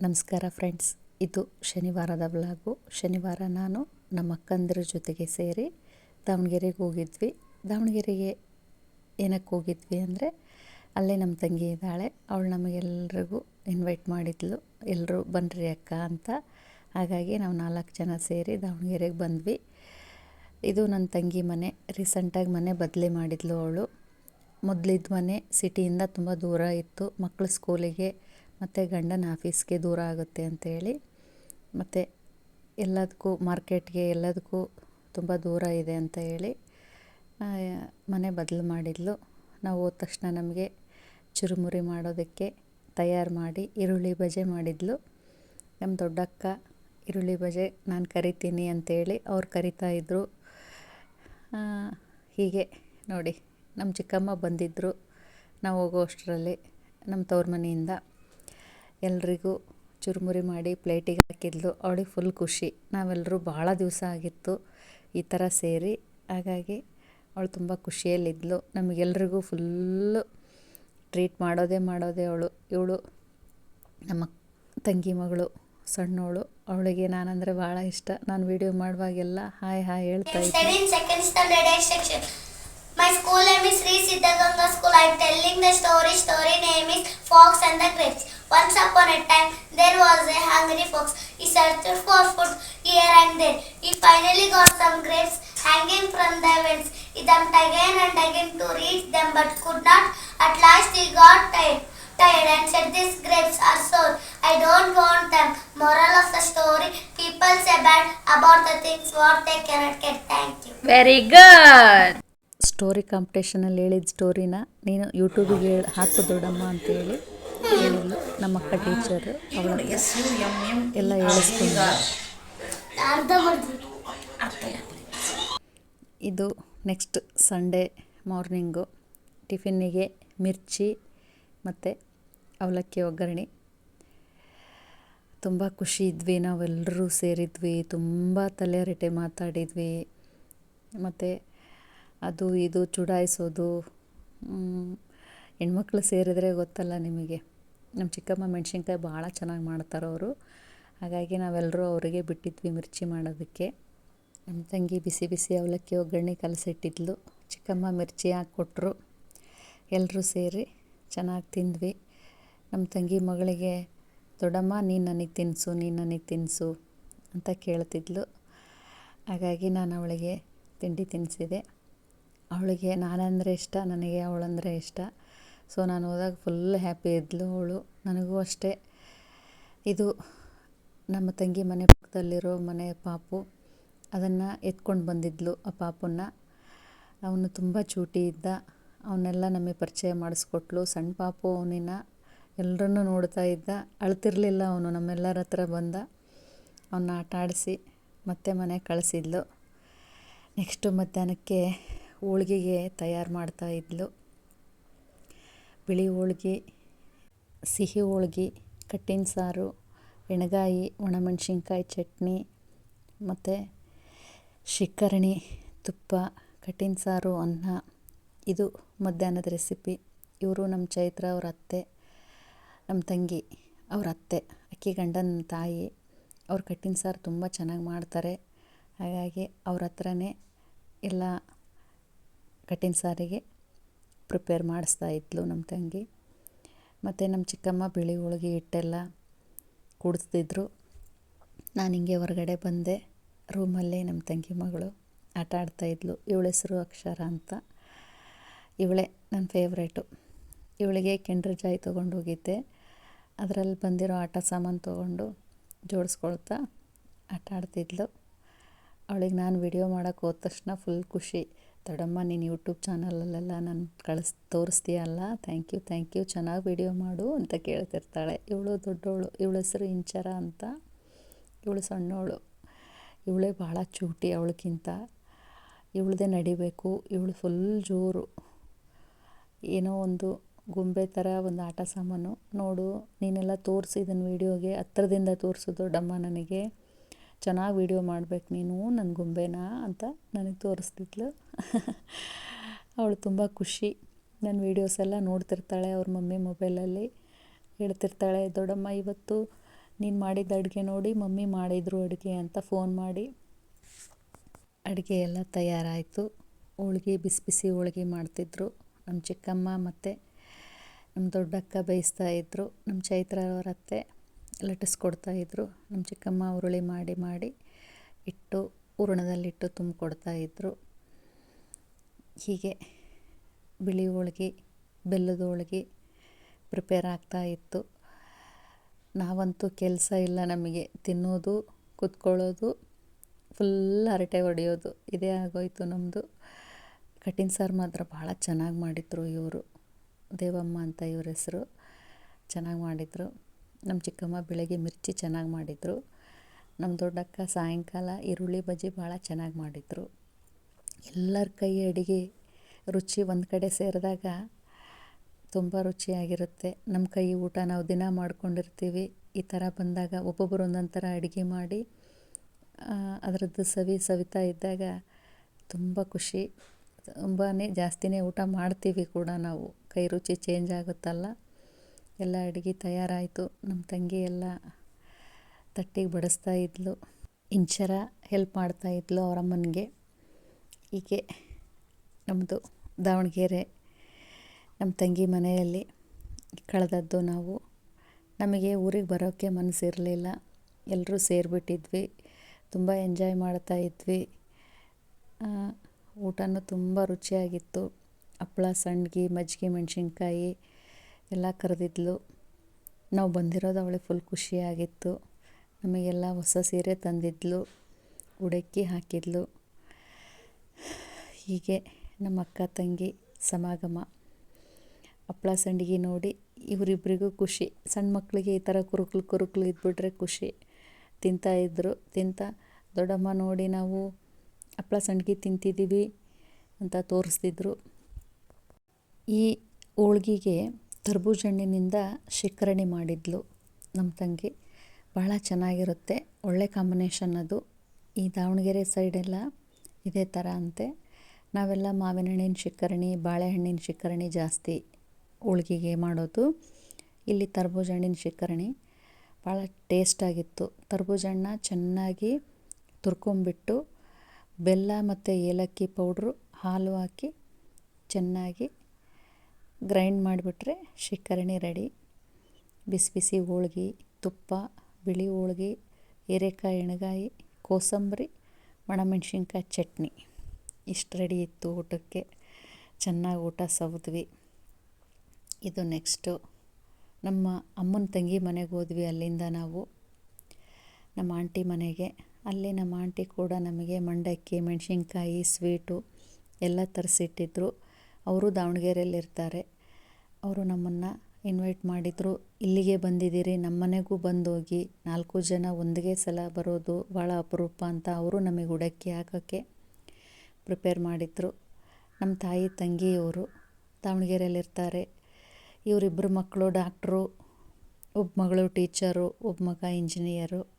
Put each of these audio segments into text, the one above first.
ನಮಸ್ಕಾರ ಫ್ರೆಂಡ್ಸ್ ಇದು ಶನಿವಾರದ ಬ್ಲಾಗು ಶನಿವಾರ ನಾನು ನಮ್ಮ ಅಕ್ಕಂದಿರ ಜೊತೆಗೆ ಸೇರಿ ದಾವಣಗೆರೆಗೆ ಹೋಗಿದ್ವಿ. ದಾವಣಗೆರೆಗೆ ಏನಕ್ಕೆ ಹೋಗಿದ್ವಿ ಅಂದರೆ ಅಲ್ಲೇ ನಮ್ಮ ತಂಗಿ ಇದ್ದಾಳೆ. ಅವಳು ನಮಗೆಲ್ರಿಗೂ ಇನ್ವೈಟ್ ಮಾಡಿದ್ಲು. ಎಲ್ಲರೂ ಬನ್ನಿರಿ ಅಕ್ಕ ಅಂತ. ಹಾಗಾಗಿ ನಾವು ನಾಲ್ಕು ಜನ ಸೇರಿ ದಾವಣಗೆರೆಗೆ ಬಂದ್ವಿ. ಇದು ನನ್ನ ತಂಗಿ ಮನೆ. ರೀಸೆಂಟಾಗಿ ಮನೆ ಬದಲಿ ಮಾಡಿದ್ಲು ಅವಳು. ಮೊದಲಿದ್ದ ಮನೆ ಸಿಟಿಯಿಂದ ತುಂಬ ದೂರ ಇತ್ತು. ಮಕ್ಕಳು ಸ್ಕೂಲಿಗೆ ಮತ್ತು ಗಂಡನ ಆಫೀಸ್ಗೆ ದೂರ ಆಗುತ್ತೆ ಅಂತೇಳಿ, ಮತ್ತು ಎಲ್ಲದಕ್ಕೂ ಮಾರ್ಕೆಟ್ಗೆ ಎಲ್ಲದಕ್ಕೂ ತುಂಬ ದೂರ ಇದೆ ಅಂತ ಹೇಳಿ ಮನೆ ಬದಲು ಮಾಡಿದ್ಲು. ನಾವು ಹೋದ ತಕ್ಷಣ ನಮಗೆ ಚುರುಮುರಿ ಮಾಡೋದಕ್ಕೆ ತಯಾರು ಮಾಡಿ ಈರುಳ್ಳಿ ಬಜೆ ಮಾಡಿದ್ಲು. ನಮ್ಮ ದೊಡ್ಡಕ್ಕ, ಈರುಳ್ಳಿ ಬಜೆ ನಾನು ಕರಿತೀನಿ ಅಂತೇಳಿ ಅವ್ರು ಕರಿತಾಯಿದ್ರು ಹೀಗೆ ನೋಡಿ, ನಮ್ಮ ಚಿಕ್ಕಮ್ಮ ಬಂದಿದ್ದರು ನಾವು ಹೋಗೋ ಅಷ್ಟರಲ್ಲಿ ನಮ್ಮ ತವ್ರ ಮನೆಯಿಂದ ಎಲ್ರಿಗೂ ಚುರುಮುರಿ ಮಾಡಿ ಪ್ಲೇಟಿಗೆ ಹಾಕಿದ್ಲು. ಅವಳಿಗೆ ಫುಲ್ ಖುಷಿ. ನಾವೆಲ್ಲರೂ ಭಾಳ ದಿವಸ ಆಗಿತ್ತು ಈ ಥರ ಸೇರಿ. ಹಾಗಾಗಿ ಅವಳು ತುಂಬ ಖುಷಿಯಲ್ಲಿದ್ಲು. ನಮಗೆಲ್ರಿಗೂ ಫುಲ್ಲು ಟ್ರೀಟ್ ಮಾಡೋದೇ ಮಾಡೋದೇ ಅವಳು. ಇವಳು ನಮ್ಮ ತಂಗಿ ಮಗಳು ಸಣ್ಣವಳು. ಅವಳಿಗೆ ನಾನಂದರೆ ಭಾಳ ಇಷ್ಟ. ನಾನು ವಿಡಿಯೋ ಮಾಡುವಾಗೆಲ್ಲ ಹಾಯ್ ಹಾಯ್ ಹೇಳ್ತಾ ಇದ್ದೆ My school name is Sri Siddhaganga School. I am telling the story. Story name is Fox and the Grapes. Once upon a time, there was a hungry fox. He searched for food here and there. He finally got some grapes hanging from the vines. He jumped again and again to reach them, but could not. At last, he got tired, tired and said, "These grapes are sour. I don't want them." Moral of the story: People say bad about the things what they cannot get. Thank you. Very good. Story ಕಾಂಪಿಟೇಷನಲ್ಲಿ ಹೇಳಿದ ಸ್ಟೋರಿನ ನೀನು ಯೂಟ್ಯೂಬಿಗೆ ಹಾಕು ದೊಡ್ಡಮ್ಮ ಅಂತೇಳಿ ಹೇಳಿದ್ಲು ನಮ್ಮ ಅಕ್ಕ teacher ಎಲ್ಲ ಹೇಳಿಸ್ಕೊಂಡು ಇದು ನೆಕ್ಸ್ಟ್ ಸಂಡೇ ಮಾರ್ನಿಂಗು ಟಿಫಿನ್ನಿಗೆ ಮಿರ್ಚಿ ಮತ್ತು ಅವಲಕ್ಕಿ ಒಗ್ಗರಣೆ. ತುಂಬ ಖುಷಿ ಇದ್ವಿ ನಾವೆಲ್ಲರೂ ಸೇರಿದ್ವಿ ತುಂಬ ತಲೆಹರಟೆ ಮಾತಾಡಿದ್ವಿ. ಮತ್ತು ಅದು ಇದು ಚುಡಾಯಿಸೋದು ಹೆಣ್ಮಕ್ಳು ಸೇರಿದರೆ ಗೊತ್ತಲ್ಲ ನಿಮಗೆ. ನಮ್ಮ ಚಿಕ್ಕಮ್ಮ ಮೆಣಸಿನ್ಕಾಯಿ ಭಾಳ ಚೆನ್ನಾಗಿ ಮಾಡ್ತಾರೆ ಅವರು. ಹಾಗಾಗಿ ನಾವೆಲ್ಲರೂ ಅವರಿಗೆ ಬಿಟ್ಟಿದ್ವಿ ಮಿರ್ಚಿ ಮಾಡೋದಕ್ಕೆ. ನಮ್ಮ ತಂಗಿ ಬಿಸಿ ಬಿಸಿ ಅವಲಕ್ಕಿ ಒಗ್ಗರಣೆ ಕಲಸಿಟ್ಟಿದ್ಲು. ಚಿಕ್ಕಮ್ಮ ಮಿರ್ಚಿ ಹಾಕ್ಕೊಟ್ರು. ಎಲ್ಲರೂ ಸೇರಿ ಚೆನ್ನಾಗಿ ತಿಂದ್ವಿ. ನಮ್ಮ ತಂಗಿ ಮಗಳಿಗೆ, ದೊಡ್ಡಮ್ಮ, ನೀನು ನನಗೆ ತಿನ್ನಿಸು ನೀನು ನನಗೆ ತಿನ್ನಿಸು ಅಂತ ಕೇಳ್ತಿದ್ಲು. ಹಾಗಾಗಿ ನಾನು ಅವಳಿಗೆ ತಿಂಡಿ ತಿನ್ನಿಸಿದೆ ಅವಳಿಗೆ ನಾನಂದರೆ ಇಷ್ಟ, ನನಗೆ ಅವಳಂದರೆ ಇಷ್ಟ. ಸೊ ನಾನು ಹೋದಾಗ ಫುಲ್ ಹ್ಯಾಪಿ ಇದ್ಲು ಅವಳು. ನನಗೂ ಅಷ್ಟೇ. ಇದು ನಮ್ಮ ತಂಗಿ ಮನೆ ಪಕ್ಕದಲ್ಲಿರೋ ಮನೆ ಪಾಪು. ಅದನ್ನು ಎತ್ಕೊಂಡು ಬಂದಿದ್ಲು ಆ ಪಾಪನ್ನ. ಅವನು ತುಂಬ ಚೂಟಿ ಇದ್ದ. ಅವನ್ನೆಲ್ಲ ನಮಗೆ ಪರಿಚಯ ಮಾಡಿಸ್ಕೊಟ್ಲು. ಸಣ್ಣ ಪಾಪು ಅವನಿನ ಎಲ್ಲರನ್ನೂ ನೋಡ್ತಾ ಇದ್ದ. ಅಳ್ತಿರಲಿಲ್ಲ ಅವನು, ನಮ್ಮೆಲ್ಲರ ಹತ್ರ ಬಂದ. ಅವನ್ನ ಆಟ ಆಡಿಸಿ ಮತ್ತೆ ಮನೆಗೆ ಕಳಿಸಿದ್ಲು. ನೆಕ್ಸ್ಟು ಮಧ್ಯಾಹ್ನಕ್ಕೆ ಹೋಳಿಗೆಗೆ ತಯಾರು ಮಾಡ್ತಾ ಇದ್ಲು. ಬಿಳಿ ಹೋಳ್ಗೆ, ಸಿಹಿ ಹೋಳ್ಗೆ, ಕಟ್ಟಿನ ಸಾರು, ಎಣಗಾಯಿ, ಒಣಮೆಣ್ಸಿನ್ಕಾಯಿ ಚಟ್ನಿ ಮತ್ತು ಶಿಕರಣಿ ತುಪ್ಪ, ಕಟ್ಟಿನ ಸಾರು, ಅನ್ನ. ಇದು ಮಧ್ಯಾಹ್ನದ ರೆಸಿಪಿ. ಇವರು ನಮ್ಮ ಚೈತ್ರ ಅವ್ರ ಅತ್ತೆ, ನಮ್ಮ ತಂಗಿ ಅವ್ರ ಅತ್ತೆ, ಅಕ್ಕಿ ಗಂಡನ ತಾಯಿ. ಅವ್ರು ಕಟ್ಟಿನ ಸಾರು ತುಂಬ ಚೆನ್ನಾಗಿ ಮಾಡ್ತಾರೆ. ಹಾಗಾಗಿ ಅವ್ರ ಹತ್ರನೇ ಎಲ್ಲ ಕಟ್ಟಿನ ಸಾರಿಗೆ ಪ್ರಿಪೇರ್ ಮಾಡಿಸ್ತಾ ಇದ್ಲು ನಮ್ಮ ತಂಗಿ. ಮತ್ತು ನಮ್ಮ ಚಿಕ್ಕಮ್ಮ ಬಿಳಿ ಹೋಳಿಗೆ ಹಿಟ್ಟೆಲ್ಲ ಕುಡಿಸ್ತಿದ್ರು. ನಾನು ಹಿಂಗೆ ಹೊರಗಡೆ ಬಂದೆ. ರೂಮಲ್ಲೇ ನಮ್ಮ ತಂಗಿ ಮಗಳು ಆಟ ಆಡ್ತಾಯಿದ್ಲು ಇವಳ ಹೆಸರು ಅಕ್ಷರ ಅಂತ. ಇವಳೇ ನನ್ನ ಫೇವ್ರೇಟು ಇವಳಿಗೆ ಕೆಂಡ್ರ ಜಾಯ್ ತೊಗೊಂಡು ಹೋಗಿದ್ದೆ. ಅದರಲ್ಲಿ ಬಂದಿರೋ ಆಟ ಸಾಮಾನು ತೊಗೊಂಡು ಜೋಡಿಸ್ಕೊಳ್ತಾ ಆಟ ಆಡ್ತಿದ್ಲು. ಅವಳಿಗೆ ನಾನು ವಿಡಿಯೋ ಮಾಡೋಕ್ಕೆ ಹೋದ ತಕ್ಷಣ ಫುಲ್ ಖುಷಿ. ದೊಡ್ಡಮ್ಮ ನೀನು ಯೂಟ್ಯೂಬ್ ಚಾನಲಲ್ಲೆಲ್ಲ ನಾನು ಕಳಿಸ್, ತೋರಿಸ್ತೀಯಲ್ಲ? ಥ್ಯಾಂಕ್ ಯು ಥ್ಯಾಂಕ್ ಯು ಚೆನ್ನಾಗಿ ವಿಡಿಯೋ ಮಾಡು ಅಂತ ಕೇಳ್ತಿರ್ತಾಳೆ. ಇವಳು ದೊಡ್ಡವಳು ಇವಳ ಹೆಸರು ಇಂಚರ ಅಂತ. ಇವಳು ಸಣ್ಣವಳು ಇವಳೇ ಭಾಳ ಚೂಟಿ ಅವಳಕ್ಕಿಂತ ಇವಳದೇ ನಡಿಬೇಕು. ಇವಳು ಫುಲ್ ಜೋರು. ಏನೋ ಒಂದು ಗೊಂಬೆ ಥರ ಒಂದು ಆಟ ಸಾಮಾನು. ನೋಡು, ನೀನೆಲ್ಲ ತೋರ್ಸಿ ಇದನ್ನು ವೀಡಿಯೋಗೆ ಹತ್ರದಿಂದ ತೋರಿಸು ದೊಡ್ಡಮ್ಮ ನನಗೆ. ಚೆನ್ನಾಗಿ ವೀಡಿಯೋ ಮಾಡ್ಬೇಕು ನೀನು ನನ್ನ ಗೊಂಬೆನ ಅಂತ ನನಗೆ ತೋರಿಸ್ತಿದ್ಲು. ಅವಳು ತುಂಬ ಖುಷಿ. ನನ್ನ ವೀಡಿಯೋಸ್ ಎಲ್ಲ ನೋಡ್ತಿರ್ತಾಳೆ, ಅವ್ರ ಮಮ್ಮಿ ಮೊಬೈಲಲ್ಲಿ ಹೇಳ್ತಿರ್ತಾಳೆ, ದೊಡ್ಡಮ್ಮ, ಇವತ್ತು ನೀನು ಮಾಡಿದ ಅಡುಗೆ ನೋಡಿ, ಮಮ್ಮಿ ಮಾಡಿದರು ಅಡುಗೆ ಅಂತ ಫೋನ್ ಮಾಡಿ. ಅಡುಗೆ ಎಲ್ಲ ತಯಾರಾಯಿತು. ಹೋಳ್ಗೆ, ಬಿಸಿ ಬಿಸಿ ಹೋಳ್ಗೆ ಮಾಡ್ತಿದ್ರು. ನಮ್ಮ ಚಿಕ್ಕಮ್ಮ ಮತ್ತು ನಮ್ಮ ದೊಡ್ಡಕ್ಕ ಬೇಯಿಸ್ತಾ ಇದ್ದರು ನಮ್ಮ ಚೈತ್ರ ಅವರ ಅತ್ತೆ. ಲಟ್ಟಿಸ್ಕೊಡ್ತಾಯಿದ್ರು ನಮ್ಮ ಚಿಕ್ಕಮ್ಮ ಉರುಳಿ ಮಾಡಿ ಮಾಡಿ ಇಟ್ಟು ಹೂರಣದಲ್ಲಿಟ್ಟು ತುಂಬಿಕೊಡ್ತಾಯಿದ್ರು ಹೀಗೆ ಬಿಳಿ ಹೋಳ್ಗೆ, ಬೆಲ್ಲದ ಹೋಳ್ಗೆ ಪ್ರಿಪೇರ್ ಆಗ್ತಾ ಇತ್ತು. ನಾವಂತೂ ಕೆಲಸ ಇಲ್ಲ ನಮಗೆ. ತಿನ್ನೋದು, ಕುತ್ಕೊಳ್ಳೋದು ಫುಲ್ ಹರಟೆ ಹೊಡೆಯೋದು. ಇದೇ ಆಗೋಯ್ತು ನಮ್ಮದು ಕಠಿಣ್ ಸಾರು ಮಾತ್ರ ಭಾಳ ಚೆನ್ನಾಗಿ ಮಾಡಿದರು ಇವರು. ದೇವಮ್ಮ ಅಂತ ಇವ್ರ ಹೆಸರು. ಚೆನ್ನಾಗಿ ಮಾಡಿದರು. ನಮ್ಮ ಚಿಕ್ಕಮ್ಮ ಬೆಳಗ್ಗೆ ಮಿರ್ಚಿ ಚೆನ್ನಾಗಿ ಮಾಡಿದರು. ನಮ್ಮ ದೊಡ್ಡಕ್ಕ ಸಾಯಂಕಾಲ ಈರುಳ್ಳಿ ಬಜ್ಜಿ ಭಾಳ ಚೆನ್ನಾಗಿ ಮಾಡಿದರು. ಎಲ್ಲರ ಕೈ ಅಡುಗೆ ರುಚಿ ಒಂದು ಕಡೆ ಸೇರಿದಾಗ ತುಂಬ ರುಚಿಯಾಗಿರುತ್ತೆ. ನಮ್ಮ ಕೈ ಊಟ ನಾವು ದಿನ ಮಾಡ್ಕೊಂಡಿರ್ತೀವಿ. ಈ ಥರ ಬಂದಾಗ ಒಬ್ಬೊಬ್ಬರು ಒಂದೊಂದು ಥರ ಅಡುಗೆ ಮಾಡಿ ಅದರದ್ದು ಸವಿ ಸವಿತಾ ಇದ್ದಾಗ ತುಂಬ ಖುಷಿ. ತುಂಬಾ ಜಾಸ್ತಿನೇ ಊಟ ಮಾಡ್ತೀವಿ ಕೂಡ ನಾವು. ಕೈ ರುಚಿ ಚೇಂಜ್ ಆಗುತ್ತಲ್ಲ. ಎಲ್ಲ ಅಡುಗೆ ತಯಾರಾಯಿತು. ನಮ್ಮ ತಂಗಿ ಎಲ್ಲ ತಟ್ಟಿಗೆ ಬಡಿಸ್ತಾ ಇದ್ಲು. ಇಂಚರ ಹೆಲ್ಪ್ ಮಾಡ್ತಾ ಇದ್ಲು ಅವರಮ್ಮನಿಗೆ. ಹೀಗೆ ನಮ್ಮದು ದಾವಣಗೆರೆ ನಮ್ಮ ತಂಗಿ ಮನೆಯಲ್ಲಿ ಕಳೆದದ್ದು ನಾವು. ನಮಗೆ ಊರಿಗೆ ಬರೋಕ್ಕೆ ಮನಸ್ಸಿರಲಿಲ್ಲ. ಎಲ್ಲರೂ ಸೇರಿಬಿಟ್ಟಿದ್ವಿ. ತುಂಬ ಎಂಜಾಯ್ ಮಾಡ್ತಾ ಇದ್ವಿ. ಊಟನೂ ತುಂಬ ರುಚಿಯಾಗಿತ್ತು. ಹಪ್ಳ, ಸಂಡ್ಗೆ, ಮಜ್ಜಿಗೆ, ಮೆಣಸಿನ್ಕಾಯಿ ಎಲ್ಲ ಕರೆದಿದ್ಲು. ನಾವು ಬಂದಿರೋದು ಅವಳಿಗೆ ಫುಲ್ ಖುಷಿಯಾಗಿತ್ತು. ನಮಗೆಲ್ಲ ಹೊಸ ಸೀರೆ ತಂದಿದ್ಲು. ಉಡಕ್ಕಿ ಹಾಕಿದ್ಲು. ಹೀಗೆ ನಮ್ಮ ಅಕ್ಕ ತಂಗಿ ಸಮಾಗಮ. ಹಪ್ಪಳ ಸಂಡಿಗೆ ನೋಡಿ ಇವರಿಬ್ಬರಿಗೂ ಖುಷಿ. ಸಣ್ಣ ಮಕ್ಕಳಿಗೆ ಈ ಥರ ಕುರುಕ್ಲು ಕುರುಕ್ಲು ಇದ್ಬಿಟ್ರೆ ಖುಷಿ. ತಿಂತಾಯಿದ್ರು ತಿಂತ ದೊಡ್ಡಮ್ಮ ನೋಡಿ ನಾವು ಹಪ್ಪಳ ಸಂಡಿಗೆ ತಿಂತಿದ್ದೀವಿ ಅಂತ ತೋರಿಸ್ತಿದ್ರು. ಈ ಹೋಳ್ಗಿಗೆ ತರ್ಬೂಜ ಹಣ್ಣಿನಿಂದ ಶೇಖರಣೆ ಮಾಡಿದ್ಲು ನಮ್ಮ ತಂಗಿ. ಭಾಳ ಚೆನ್ನಾಗಿರುತ್ತೆ, ಒಳ್ಳೆ ಕಾಂಬಿನೇಷನ್ ಅದು. ಈ ದಾವಣಗೆರೆ ಸೈಡೆಲ್ಲ ಇದೇ ಥರ ಅಂತೆ. ನಾವೆಲ್ಲ ಮಾವಿನ ಹಣ್ಣಿನ ಶಿಕ್ಕರಣಿ ಬಾಳೆಹಣ್ಣಿನ ಶಿಕ್ಕರಣಿ ಜಾಸ್ತಿ ಹೋಳ್ಗೆಗೆ ಮಾಡೋದು. ಇಲ್ಲಿ ತರ್ಬೂಜ ಹಣ್ಣಿನ ಶಿಕ್ಕರಣಿ ಭಾಳ ಟೇಸ್ಟಾಗಿತ್ತು ತರ್ಬೂಜ ಹಣ್ಣ ಚೆನ್ನಾಗಿ ತುರ್ಕೊಂಬಿಟ್ಟು ಬೆಲ್ಲ ಮತ್ತು ಏಲಕ್ಕಿ ಪೌಡ್ರು ಹಾಲು ಹಾಕಿ ಚೆನ್ನಾಗಿ ಗ್ರೈಂಡ್ ಮಾಡಿಬಿಟ್ರೆ ಶಿಕ್ಕರಣಿ ರೆಡಿ. ಬಿಸಿ ಬಿಸಿ ಹೋಳ್ಗೆ, ತುಪ್ಪ, ಬಿಳಿ ಹೋಳ್ಗೆ, ಹೀರೆಕಾಯಿ ಎಣ್ಗಾಯಿ, ಕೋಸಂಬರಿ, ಒಣಮೆಣ್ಸಿನ್ಕಾಯಿ ಚಟ್ನಿ. ಇಷ್ಟು ರೆಡಿ ಇತ್ತು ಊಟಕ್ಕೆ. ಚೆನ್ನಾಗಿ ಊಟ ಸವಿದ್ವಿ. ಇದು ನೆಕ್ಸ್ಟು. ನಮ್ಮ ಅಮ್ಮನ ತಂಗಿ ಮನೆಗೆ ಹೋದ್ವಿ ಅಲ್ಲಿಂದ ನಾವು. ನಮ್ಮ ಆಂಟಿ ಮನೆಗೆ. ಅಲ್ಲಿ ನಮ್ಮ ಆಂಟಿ ಕೂಡ ನಮಗೆ ಮಂಡಕ್ಕಿ, ಮೆಣಸಿನ್ಕಾಯಿ, ಸ್ವೀಟು ಎಲ್ಲ ತರಿಸಿಟ್ಟಿದ್ರು. ಅವರು ದಾವಣಗೆರೆಯಲ್ಲಿರ್ತಾರೆ. ಅವರು ನಮ್ಮನ್ನು ಇನ್ವೈಟ್ ಮಾಡಿದರು. ಇಲ್ಲಿಗೆ ಬಂದಿದ್ದೀರಿ ನಮ್ಮ ಮನೆಗೂ ಬಂದೋಗಿ. ನಾಲ್ಕು ಜನ ಒಂದೇ ಸಲ ಬರೋದು ಭಾಳ ಅಪರೂಪ ಅಂತ ಅವರು ನಮಗೆ ಉಡಕ್ಕಿ ಹಾಕೋಕ್ಕೆ ಪ್ರಿಪೇರ್ ಮಾಡಿದರು. ನಮ್ಮ ತಾಯಿ, ತಂಗಿಯವರು ದಾವಣಗೆರೆಯಲ್ಲಿರ್ತಾರೆ. ಇವರಿಬ್ಬರು ಮಕ್ಕಳು ಡಾಕ್ಟ್ರು ಒಬ್ಬ ಮಗಳು ಟೀಚರು ಒಬ್ಬ ಮಗ ಇಂಜಿನಿಯರು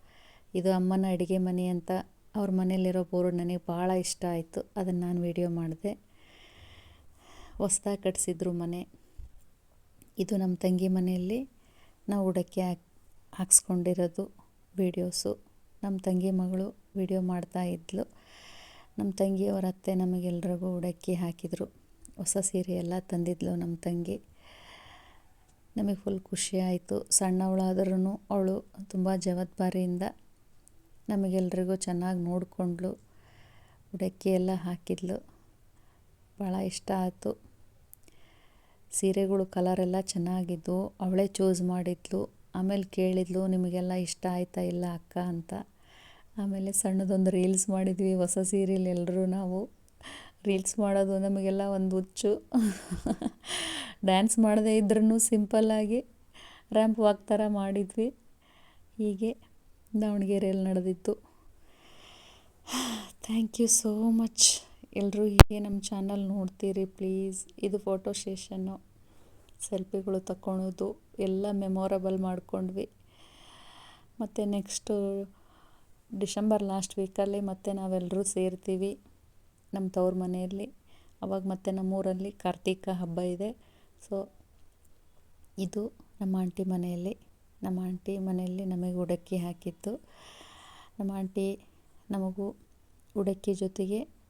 ಇದು ಅಮ್ಮನ ಅಡುಗೆ ಮನೆ ಅಂತ ಅವ್ರ ಮನೆಯಲ್ಲಿರೋ ಬೋರ್ಡ್ ನನಗೆ ಭಾಳ ಇಷ್ಟ ಆಯಿತು. ಅದನ್ನು ನಾನು ವಿಡಿಯೋ ಮಾಡಿದೆ. ಹೊಸ್ದಾಗಿ ಕಟ್ಸಿದ್ರು ಮನೆ. ಇದು ನಮ್ಮ ತಂಗಿ ಮನೆಯಲ್ಲಿ ನಾವು ಉಡಕ್ಕೆ ಹಾಕ್, ಹಾಕ್ಸ್ಕೊಂಡಿರೋದು ವೀಡಿಯೋಸು. ನಮ್ಮ ತಂಗಿ ಮಗಳು ವಿಡಿಯೋ ಮಾಡ್ತಾ ಇದ್ಲು. ನಮ್ಮ ತಂಗಿಯವರ ಅತ್ತೆ ನಮಗೆಲ್ರಿಗೂ ಉಡಕ್ಕಿ ಹಾಕಿದರು. ಹೊಸ ಸೀರೆ ಎಲ್ಲ ತಂದಿದ್ಲು ನಮ್ಮ ತಂಗಿ. ನಮಗೆ ಫುಲ್ ಖುಷಿ ಆಯಿತು. ಸಣ್ಣವಳಾದ್ರೂ ಅವಳು ತುಂಬ ಜವಾಬ್ದಾರಿಯಿಂದ ನಮಗೆಲ್ರಿಗೂ ಚೆನ್ನಾಗಿ ನೋಡಿಕೊಂಡ್ಳು. ಉಡಕ್ಕಿ ಎಲ್ಲ ಹಾಕಿದ್ಲು. ಭಾಳ ಇಷ್ಟ ಆಯಿತು. ಸೀರೆಗಳು ಕಲರೆಲ್ಲ ಚೆನ್ನಾಗಿದ್ದವು ಅವಳೇ ಚೂಸ್ ಮಾಡಿದ್ಲು, ಆಮೇಲೆ ಕೇಳಿದ್ಲು, ನಿಮಗೆಲ್ಲ ಇಷ್ಟ ಆಯ್ತಾ ಇಲ್ಲ ಅಕ್ಕ? ಅಂತ. ಆಮೇಲೆ ಸಣ್ಣದೊಂದು ರೀಲ್ಸ್ ಮಾಡಿದ್ವಿ, ಹೊಸ ಸೀರೆಲಿ ಎಲ್ಲರೂ ನಾವು. ರೀಲ್ಸ್ ಮಾಡೋದು ನಮಗೆಲ್ಲ ಒಂದು ಹುಚ್ಚು. ಡ್ಯಾನ್ಸ್ ಮಾಡದೇ ಇದ್ರೂ ಸಿಂಪಲ್ಲಾಗಿ ರ್ಯಾಂಪ್ ವಾಕ್ ಥರ ಮಾಡಿದ್ವಿ. ಹೀಗೆ ದಾವಣಗೆರೆಯಲ್ಲಿ ನಡೆದಿತ್ತು. ಥ್ಯಾಂಕ್ ಯು ಸೋ ಮಚ್ ಎಲ್ಲರೂ ಹೀಗೆ ನಮ್ಮ ಚಾನಲ್ ನೋಡ್ತೀರಿ ಪ್ಲೀಸ್. ಇದು ಫೋಟೋ ಸೆಷನ್ನು ಸೆಲ್ಫಿಗಳು ತಗೊಳೋದು ಎಲ್ಲ ಮೆಮೊರಬಲ್ ಮಾಡ್ಕೊಂಡ್ವಿ. ಮತ್ತು ನೆಕ್ಸ್ಟು ಡಿಸೆಂಬರ್ ಲಾಸ್ಟ್ ವೀಕಲ್ಲಿ ಮತ್ತೆ ನಾವೆಲ್ಲರೂ ಸೇರ್ತೀವಿ ನಮ್ಮ ತವ್ರ ಮನೆಯಲ್ಲಿ. ಅವಾಗ ಮತ್ತೆ ನಮ್ಮೂರಲ್ಲಿ ಕಾರ್ತಿಕ ಹಬ್ಬ ಇದೆ. ಸೊ, ಇದು ನಮ್ಮ ಆಂಟಿ ಮನೆಯಲ್ಲಿ. ನಮ್ಮ ಆಂಟಿ ಮನೆಯಲ್ಲಿ ನಮಗೆ ಉಡಕ್ಕಿ ಹಾಕಿತ್ತು ನಮ್ಮ ಆಂಟಿ ನಮಗೂ ಉಡಕ್ಕಿ ಜೊತೆಗೆ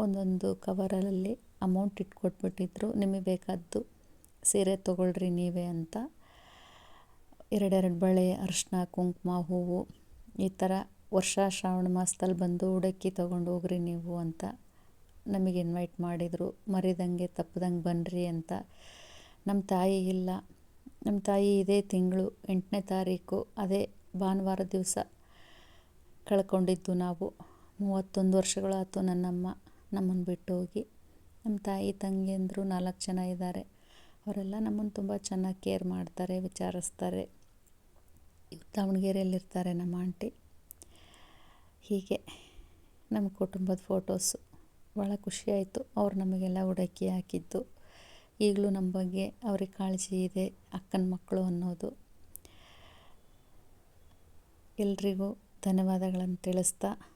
ಒಂದೊಂದು ಕವರಲ್ಲಿ ಅಮೌಂಟ್ ಇಟ್ಕೊಟ್ಬಿಟ್ಟಿದ್ರು. ನಿಮಗೆ ಬೇಕಾದ್ದು ಸೀರೆ ತೊಗೊಳ್ರಿ ನೀವೇ ಅಂತ. ಎರಡೆರಡು ಬಳೆ ಅರಿಶಿನ ಕುಂಕುಮ, ಹೂವು, ಈ ಥರ ವರ್ಷ ಶ್ರಾವಣ ಮಾಸದಲ್ಲಿ ಬಂದು ಉಡಕ್ಕಿ ತೊಗೊಂಡು ಹೋಗ್ರಿ ನೀವು ಅಂತ ನಮಗೆ ಇನ್ವೈಟ್ ಮಾಡಿದರು. ಮರಿದಂಗೆ ತಪ್ಪದಂಗೆ ಬನ್ನಿರಿ ಅಂತ. ನಮ್ಮ ತಾಯಿ ಇಲ್ಲ. ನಮ್ಮ ತಾಯಿ ಇದೇ ತಿಂಗಳು ಎಂಟನೇ ತಾರೀಕು. ಅದೇ ಭಾನುವಾರ ದಿವಸ ಕಳ್ಕೊಂಡಿದ್ದು ನಾವು. ಮೂವತ್ತೊಂದು ವರ್ಷಗಳಾಯ್ತು ನನ್ನಮ್ಮ. ನಮ್ಮನ್ನು ಬಿಟ್ಟು ಹೋಗಿ ನಮ್ಮ ತಾಯಿ ತಂಗಿಯಂದರು ನಾಲ್ಕು ಜನ ಇದ್ದಾರೆ. ಅವರೆಲ್ಲ ನಮ್ಮನ್ನು ತುಂಬ ಚೆನ್ನಾಗಿ ಕೇರ್ ಮಾಡ್ತಾರೆ, ವಿಚಾರಿಸ್ತಾರೆ. ದಾವಣಗೆರೆಯಲ್ಲಿರ್ತಾರೆ ನಮ್ಮ ಆಂಟಿ. ಹೀಗೆ ನಮ್ಮ ಕುಟುಂಬದ ಫೋಟೋಸು. ಭಾಳ ಖುಷಿಯಾಯಿತು. ಅವ್ರು ನಮಗೆಲ್ಲ ಉಡಕ್ಕಿ ಹಾಕಿದ್ದು. ಈಗಲೂ ನಮ್ಮ ಬಗ್ಗೆ ಅವ್ರಿಗೆ ಕಾಳಜಿ ಇದೆ ಅಕ್ಕನ ಮಕ್ಕಳು ಅನ್ನೋದು. ಎಲ್ರಿಗೂ ಧನ್ಯವಾದಗಳನ್ನು ತಿಳಿಸ್ತಾ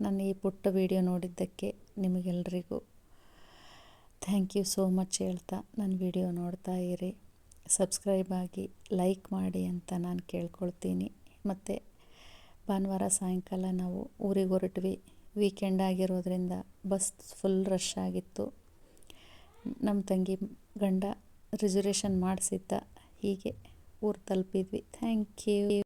ನಾನು ಈ ಪುಟ್ಟ ವಿಡಿಯೋ ನೋಡಿದ್ದಕ್ಕೆ ನಿಮಗೆಲ್ರಿಗೂ. ಥ್ಯಾಂಕ್ ಯು ಸೋ ಮಚ್ ಹೇಳ್ತಾ ನನ್ನ ವಿಡಿಯೋ ನೋಡ್ತಾ ಇರಿ. ಸಬ್ಸ್ಕ್ರೈಬ್ ಆಗಿ ಲೈಕ್ ಮಾಡಿ ಅಂತ ನಾನು ಕೇಳ್ಕೊಳ್ತೀನಿ. ಮತ್ತು ಭಾನುವಾರ ಸಾಯಂಕಾಲ ನಾವು ಊರಿಗೆ ಹೊರಟ್ವಿ. ವೀಕೆಂಡ್ ಆಗಿರೋದ್ರಿಂದ ಬಸ್ ಫುಲ್ ರಶ್ ಆಗಿತ್ತು. ನಮ್ಮ ತಂಗಿ ಗಂಡ ರಿಸರ್ವೇಷನ್ ಮಾಡಿಸಿದ್ದ. ಹೀಗೆ ಊರು ತಲುಪಿದ್ವಿ. Thank you